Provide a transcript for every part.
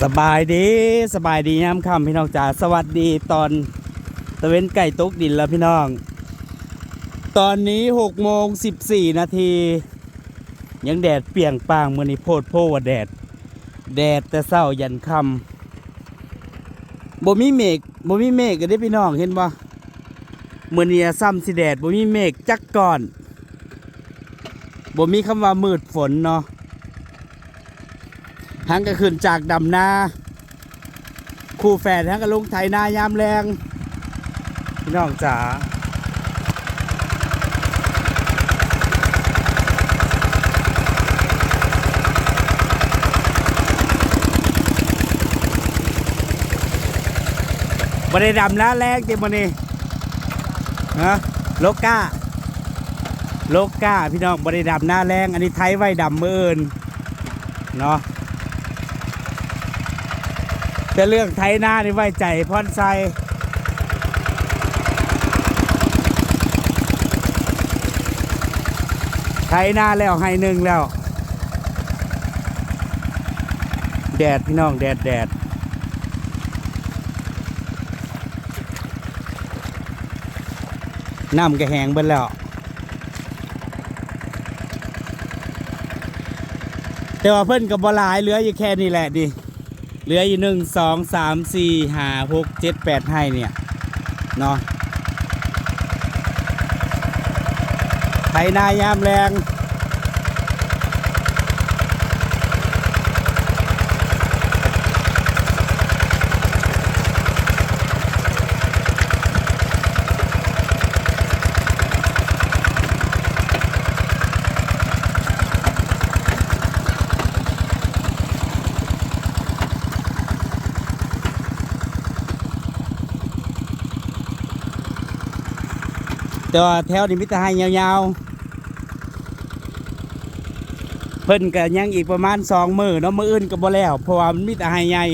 สบายดีสบายดียามค่ำพี่น้องจ๋าสวัสดีตอนตะเว้นไก่ตกดินแล้วพี่น้อง ตอนนี้หกโมงสิบสี่นาที ยังแดดเปียงปางมื่อนี้โพดโพว่าแดด แดดแต่เศร้ายันคำบ่มีเมฆบ่มีเมฆกันได้พี่น้องเห็นบ่มื่อนี้ซ้ำสิแดดบ่มีเมฆจักก่อนบ่มีคำว่ามืดฝนเนาะ ทั้งก็ขึ้นจากดำนาคู่แฝดทั้งก็ลงไถนายามแรงพี่น้องจ๋าบริดำนาแรงจริงมันนี่ฮะโลกาโลกาพี่น้องบริดำนาแรง อันนี้ไทยไว้ดำเมืออื่นเนาะ แต่เรื่องไทยหน้านี่ไว้ใจพรไซไทยหน้าแล้วให้หนึ่งแล้ว แดดพี่น้องแดดแดดน้ำก็แหงเบิดแล้วแต่ว่าเพิ่นกับบลายเหลืออยู่แค่นี้แหละดิ เหลืออีกหนึ่งสองสามสี่ห้าหกเจ็ดแปดให้เนี่ยเนาะไถนายามแรง แต่ว่าแถวนี้มิตรให้ยาวๆ เพิ่นก็ยังอีกประมาณสองมือเนาะมืออื่นก็บ่แล้ว เพราะว่ามันมิตรให้ใหญ่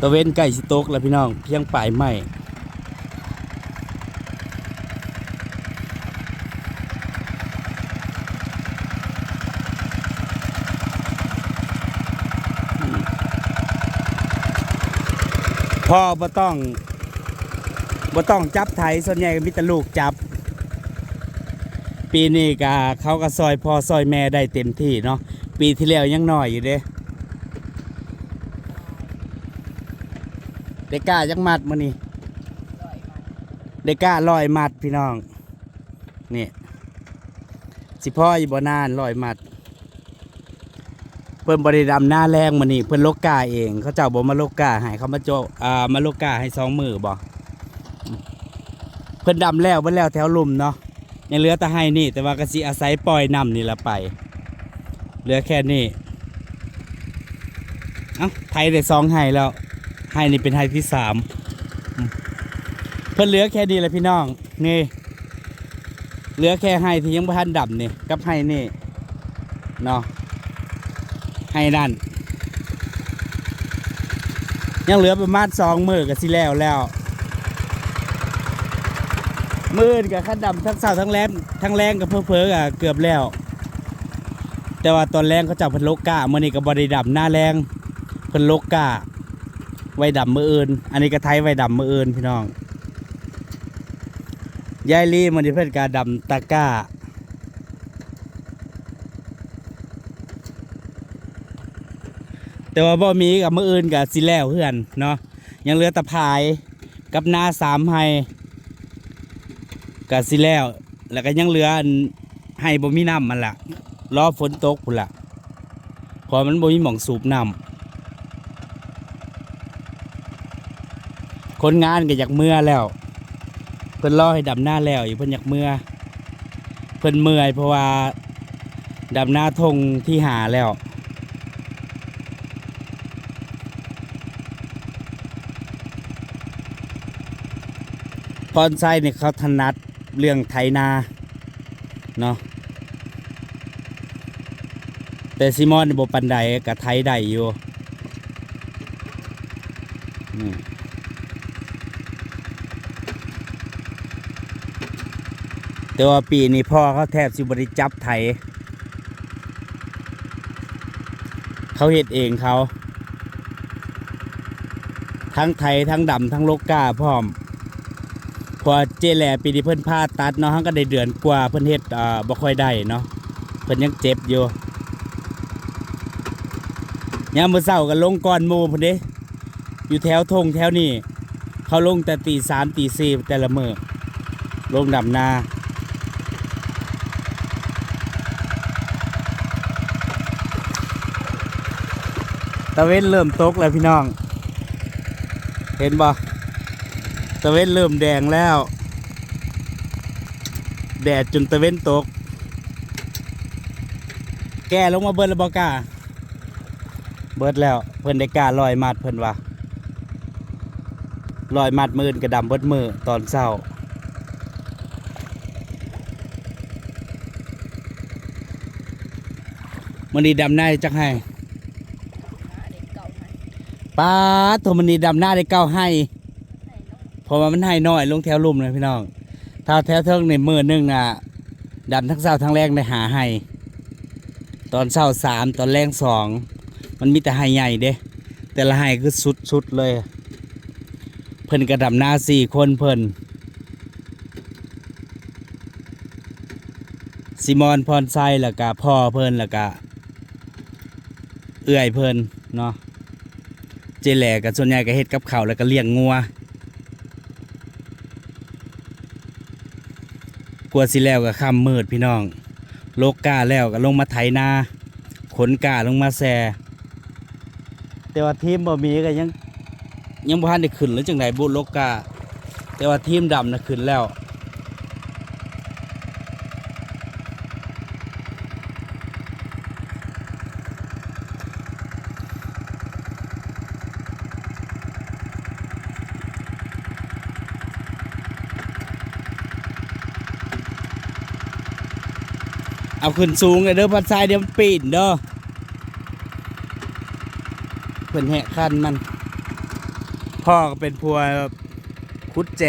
ตะเวนไก่สิตกแล้วพี่น้องเพียงปลายไม้ พ่อบ่ต้องบ่ต้องจับไถส่วนใหญ่มีแต่ลูกจับ ปีนี้ก็เขาก็ซอยพ่อซอยแม่ได้เต็มที่เนาะปีที่แล้วยังน้อยอยู่เด้เด็กกล้าจักมัดมือนี้เด็กกล้าลอยมัดพี่น้องนี่สิพ่ออยู่บ่นานลอยมัด เพิ่นบริดำหน้าแรงมานี่เพิ่นโลกกาเอง เขาเจ้าบ่มาโลกกาให้เขามาโจอ่ามาโลกกาให้สองมือบ่เพิ่นดำแล้วเพิ่นแล้วแถวลุ่มเนาะยังเหลือแต่ให้นี่ แต่ว่าก็สิอาศัยปล่อยน้ำนี่ละไป เหลือแค่นี้เอ้าไทยได้สองให้แล้วให้นี่เป็นให้ที่สามอืมเพิ่นเหลือแค่นี้แหละพี่น้องนี่เหลือแค่ให้ที่ยังบ่ทันดำนี่กับให้นี่เนาะ ให้นั่น ยังเหลือประมาณสองมือกับสิแล้วแล้ว มือกับขั้นดำทั้งเสาทั้งแรงทั้งแรงกับเพอเพอกับเกือบแล้ว แต่ว่าตอนแรงเขาจับพิ่นโลกกามื่อนี้กับบริดำหน้าแรงพิ่นโลกกาไว้ดำมืออื่น อันนี้ก็ไทยไว้ดำมืออื่นพี่น้องยายลีมันนี้เพิ่นกาดำตะก้า แต่ว่าบ่มีกับมืออื่นกับสิแล้วเพื่อนเนาะยังเหลือตะพายกับนาสามไฮกับสิแล้ว แล้วก็ยังเหลือให้บ่มีน้ำมันละรอฝนตกพุ่นละพอมันบ่มีหม่องสูบน้ำคนงานก็อยากเมื่อแล้ว เพิ่นรอให้ดำหน้าแล้วอยู่เพิ่นอยากเมื่อ เพิ่นเมื่อยเพราะว่าดำหน้าทงที่หาแล้ว พรไซเนี่ยเขาถนัดเรื่องไถนาเนาะแต่ซิมอนบปันไดกับไทยได้อยู่แต่ว่าปีนี้พ่อเขาแทบสิบริจับไถเขาเฮ็ดเองเขา ทั้งไทยทั้งดำทั้งโลกกาพร้อม พอเจแหล่ปีนี้เพิ่นพาตัดเนาะทั้งก็ได้เดือนกว่าเพิ่นเฮ็ดอ่าบ่ค่อยได้เนาะเพิ่นยังเจ็บอยู่ยามมื้อเช้าก็ลงก่อนหมู่พุ่นเด้อยู่แถวทงแถวนี้เขาลงแต่ตีสามตีสี่แต่ละมือลงดำนาตะเวนเริ่มตกแล้วพี่น้อง เห็นบ่ ตะเวนเริ่มแดงแล้ว แดดจนตะเวนตก แก่ลงมาเบิดแล้วบอกล้าเบิดแล้ว เพิ่นได้กล้าลอยมัดเพิ่นว่าลอยมัดมือนกระดำเบิดมือตอนเช้ามันนี้ดำหน้าจักให้เด็กเก่าให้ป้าดโทมันนี้ดำหน้าได้เก้าให้เพ ราะว่ามันให้น้อยลงแถวลุ่มเลยพี่น้องถ้าแถวเทิงในมือหนึงน่ะดำทั้งเช้าทั้งแรงได้หาให้ตอนเช้าสามตอนแรงสองมันมีแต่ให้ใหญ่เด้แต่ละให้คือสุดสุดๆเลย เพิ่นกระดำหน้าสี่คนเพิ่นซิมอนพรไซแล้วก็พ่อเพิ่นแล้วก็เอื้อยเพิ่นเนาะเจแหล่กับส่วนใหญ่ก็เฮ็ดกับเขาแล้วก็เลี้ยงงัว กลัวสิแล้วก็ค่ำมืดพี่น้อง โลกกาแล้วก็ลงมาไถนาขนกาลงมาแซ่แต่ว่าทีมบ่มีก็ยังยังบ่ทันได้ขึ้นหรือจังไดบุโลกกาแต่ว่าทีมดำนะขึ้นแล้ว เอาขึ้นสูงเลยเด้อพัดทรายเดี๋ยวมันปีนเด้อเพิ่นแหะคันมัน พ่อก็เป็นพัวคุดแจ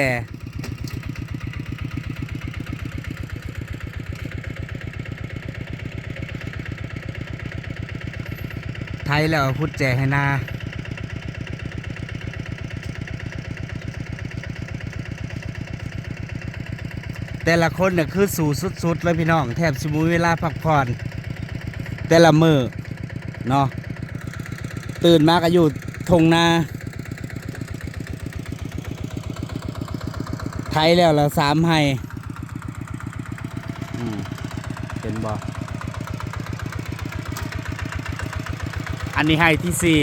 ไทยแล้วเอาคุดแจให้นา แต่ละคนเนี่ยคือสู่สุดๆเลยพี่น้อง แทบสมุเวลาพักผ่อน แต่ละมือเนาะตื่นมาก็อยู่ทงนาไทยแล้วเราสามให้อืมเป็นบออันนี้ให้ที่สี่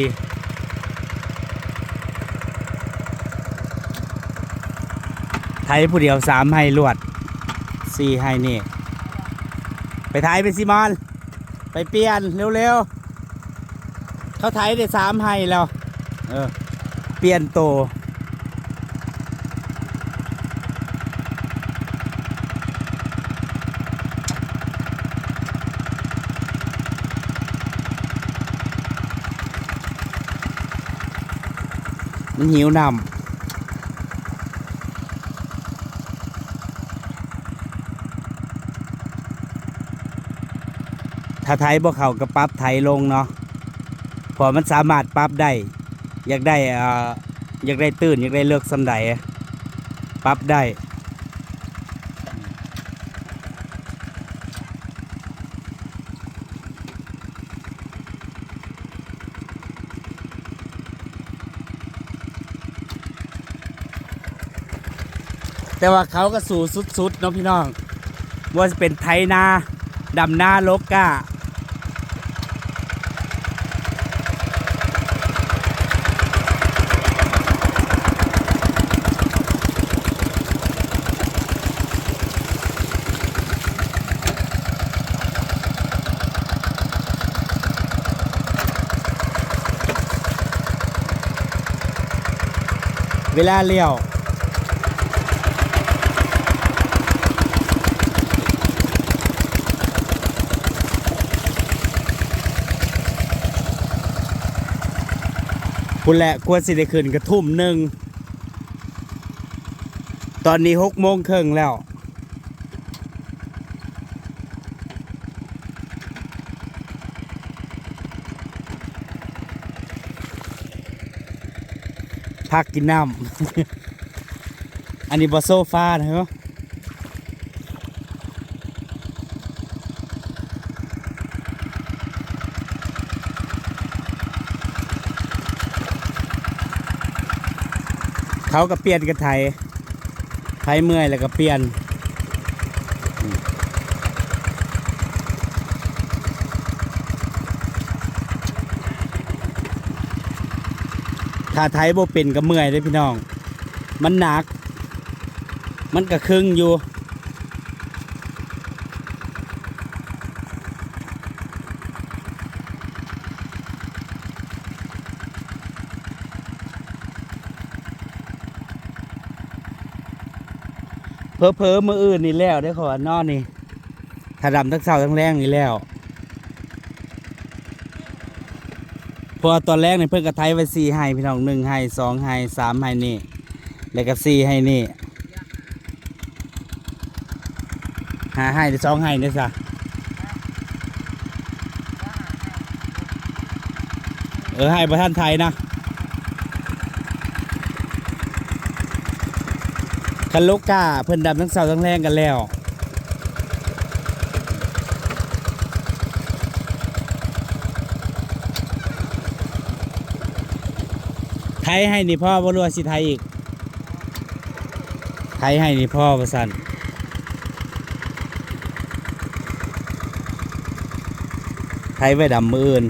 ไทยผู้เดียวสามให้ลวดีให้นี่ ไปไทยไปซิมอน ไปเปลี่ยนเร็วๆ เขาไทยได้สามให้แล้ว เออ เปลี่ยนโตมันหิวนำ ถ้าไทยบ่เขาก็ปรับไทยลงเนาะพอมันสามารถปรับได้ อยากได้อ่าอยากได้ตื่นอยากได้เลือกสำใดปรับได้แต่ว่าเขาก็สู่สุดๆเนาะพี่น้องว่าจะเป็นไทยนาดำหน้าโลกกา วลาเลี้ยวคุณแหละควรสิได้ขึ้นกระทุ่มหนึ่ง ตอนนี้หกโมงครึ่งแล้ว พักกินน้ำ อันนี้บอโซฟานะเหรอเขาก็เปลี่ยนกันไทยไทยเมื่อยแล้วก็เปลี่ยน ถ้าไทยบ่เป็นก็เมื่อยเลยพี่น้อง มันหนัก มันก็ครึ่งอยู่เพอเพอมืออื่นนี่แล้วได้ขอนอนนี่ถ้าดำทั้งเช้าทั้งแรงนี่แล้ว เพราะว่าตอนแรกเนี่เพิ่อนกระไทยไว้สี่ให้พี่น้องหนึ่งให้สองให้สามให้นี่ แล้วก็สี่ให้นี่หาให้หรือสองให้เนี่ยซะเออให้ประท่านไทยนะคันลูกกาเพิ่นดำทั้งเสาทั้งแรงกันแล้ว ทยให้นี่พ่อบ่รู้ว่าสิไทยอีกไทยให้นี่พ่อประสันไทยไว้ดำมืออื่น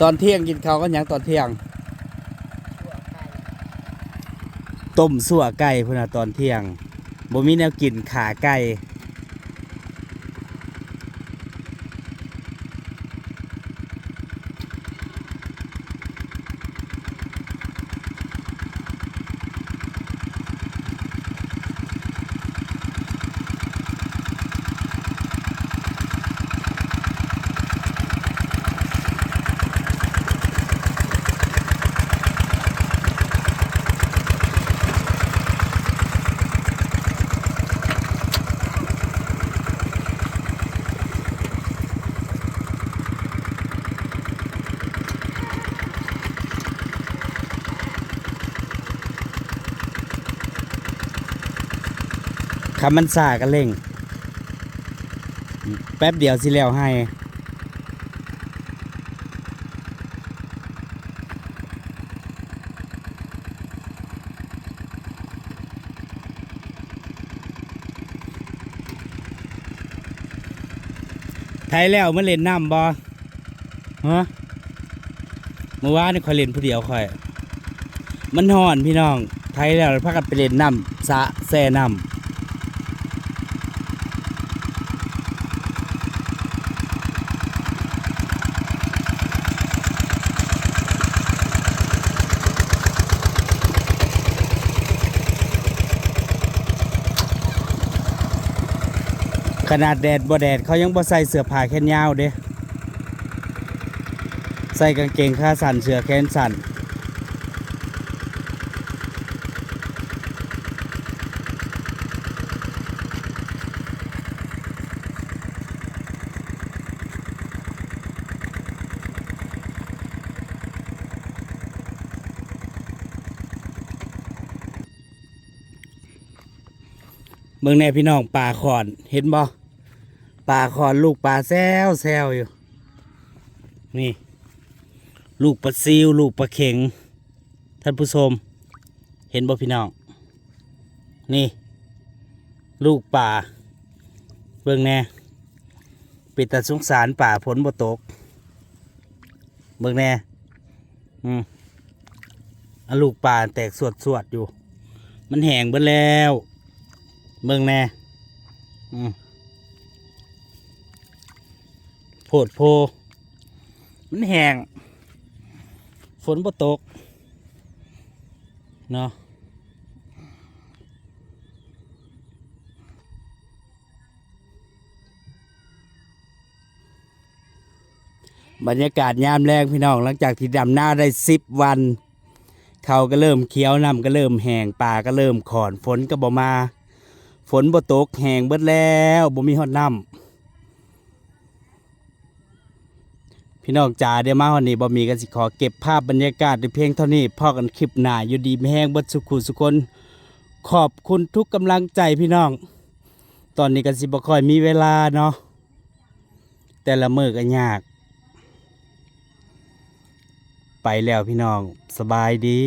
ตอนเที่ยงกินข้าวกันหยังตอนเที่ยง ต้มสั่วไก่พุ่นนะตอนเที่ยงบ่มีแนวกินขาไก่ คำมันสากันเร่ง แป๊บเดียวสิแล้วให้ไทยแล้วมันเล่นน้ำบอฮะเมื่อวานนี่คอยเล่นผู้เดียวคอย มันห่อนพี่น้อง ไทยแล้วพากันไปเล่นน้ำสะแซ่น้ำ ขนาดแดดบ่แดดเขายังบ่ใส่เสื้อผ้าแขนยาวเด้ใส่กางเกงขาสั้นเสื้อแขนสั้น เมืองแน่พี่น้องป่าขอนเห็นบ่ป่าขอนลูกป่าแซวแซวอยู่ นี่ ลูกปลาซิว ลูกปลาเข็ง ท่านผู้ชม เห็นบ่พี่น้อง นี่ ลูกป่า เบิ่งแน่ปิดตาสงสารป่าผลบ่ตก เบิ่งแน่อืมอลูกป่าแตกสวดสวดอยู่ มันแห้งเบิดแล้ว เบิ่งแน่โพดโพ มันแห้งฝนบ่ตก เนาะบรรยากาศยามแรงพี่น้องหลังจากที่ดำหน้าได้สิบวันเขาก็เริ่มเขียวน้ำก็เริ่มแห้งป่าก็เริ่มขอนฝนก็บ่มา ฝนบ่ตกแห้งเบิดแล้วบ่มีฮอดน้ำพี่น้องจ๋าเดี๋ยวมาวันนี้บ่มีกันสิขอเก็บภาพบรรยากาศในเพียงเท่านี้พอกันคลิปหน้าอยู่ดีไม่แห้งเบิดสุขุสุคน ขอบคุณทุกกำลังใจพี่น้อง ตอนนี้กันสิบ่ค่อยมีเวลาเนาะแต่ละมือก็ยาก ไปแล้วพี่น้องสบายดี